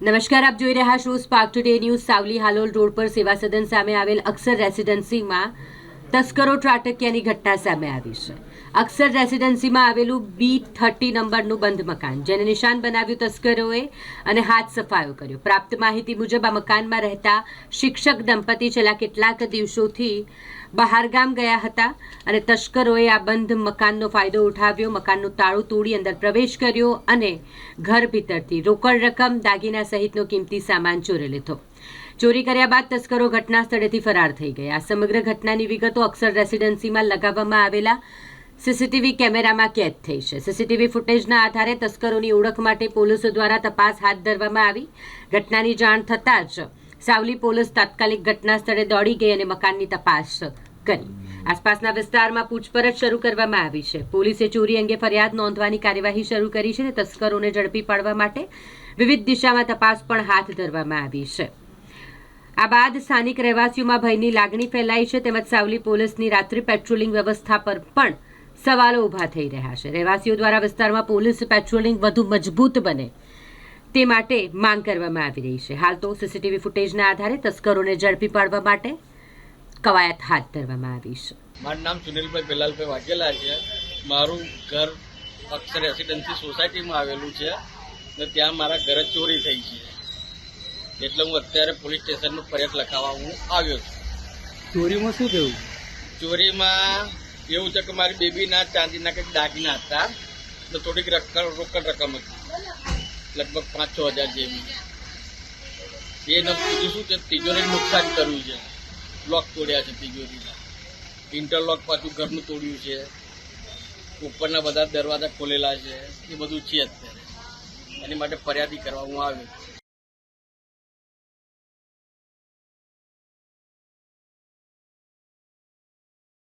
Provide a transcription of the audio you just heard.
નમસ્કાર, આપ જોઈ રહ્યા છો Spark Today News Savli Halol road પર સેવા સદન સામે આવેલ અક્ષર રેસિડેન્સીમાં તસ્કરો ત્રાટક્યાની ઘટના સામે આવી છે. અક્ષર રેસિડેન્સીમાં આવેલું બી થર્ટી નંબરનું બંધ મકાન, જેને નિશાન બનાવ્યું તસ્કરોએ અને હાથ સફાયો કર્યો. પ્રાપ્ત માહિતી મુજબ આ મકાનમાં રહેતા શિક્ષક દંપતી છેલ્લા કેટલાક દિવસોથી બહારગામ ગયા હતા અને તસ્કરોએ આ બંધ મકાનનો ફાયદો ઉઠાવ્યો. મકાનનું તાળું તોડી અંદર પ્રવેશ કર્યો અને ઘર ભીતરથી રોકડ રકમ દાગીના સહિતનો કિંમતી સામાન ચોરી લીધો. ચોરી કર્યા બાદ તસ્કરો ઘટના સ્થળેથી ફરાર થઈ ગયા. સમગ્ર ઘટનાની વિગતો અક્ષર રેસિડેન્સીમાં લગાવવામાં આવેલા સીસીટીવી કેમેરામાં કેદ થઈ છે. સીસીટીવી ફૂટેજના આધારે તસ્કરોની ઓળખ માટે પોલીસો દ્વારા તપાસ હાથ ધરવામાં આવી. ઘટનાની જાણ થતાં જ સાવલી પોલીસ તાત્કાલિક ઘટના સ્થળે દોડી ગઈ અને મકાનની તપાસ કરી. આસપાસના વિસ્તારમાં પૂછપરછ શરૂ કરવામાં આવી છે. પોલીસે ચોરી અંગે ફરિયાદ નોંધવાની કાર્યવાહી શરૂ કરી છે અને તસ્કરોને ઝડપી પાડવા માટે વિવિધ દિશામાં તપાસ પણ હાથ ધરવામાં આવી છે. આ બાદ સ્થાનિક રહેવાસીઓમાં ભયની લાગણી ફેલાઈ છે તેમજ સાવલી પોલીસની રાત્રિ પેટ્રોલિંગ વ્યવસ્થા પર પણ સવાલો ઊભા થઈ રહ્યા છે. રહેવાસીઓ દ્વારા વિસ્તારમાં પોલીસ પેટ્રોલિંગ વધુ મજબૂત બને તે માટે માંગ કરવામાં આવી રહી છે. હાલ તો સીસીટીવી ફૂટેજના આધારે તસ્કરોને ઝડપી પાડવા માટે કવાયત હાથ ધરવામાં આવી છે. મારું નામ સુનિલભાઈ બેલાલભાઈ વાઘેલા છે. મારું ઘર અક્ષર રેસિડેન્સી સોસાયટીમાં આવેલું છે ને ત્યાં મારા ઘરે ચોરી થઈ છે. એટલે હું અત્યારે પોલીસ સ્ટેશનનું ફરિયાદ લખાવવા હું આવ્યો છું. ચોરીમાં શું થયું? ચોરીમાં એવું છે કે મારી બેબીના ચાંદીના કંઈક દાગીના હતા તો થોડીક રકમ રોકડ રકમ હતી. લગભગ પાંચ છ હજાર જેવી. એને બીજું શું છે? તિજોરી નુકસાન કર્યું છે. લોક તોડ્યા છે તિજોરીના ઇન્ટરલોક પાછું ઘરનું તોડ્યું છે. ઉપરના બધા દરવાજા ખોલેલા છે. એ બધું છે અત્યારે. એની માટે ફરિયાદી કરવા હું આવ્યો.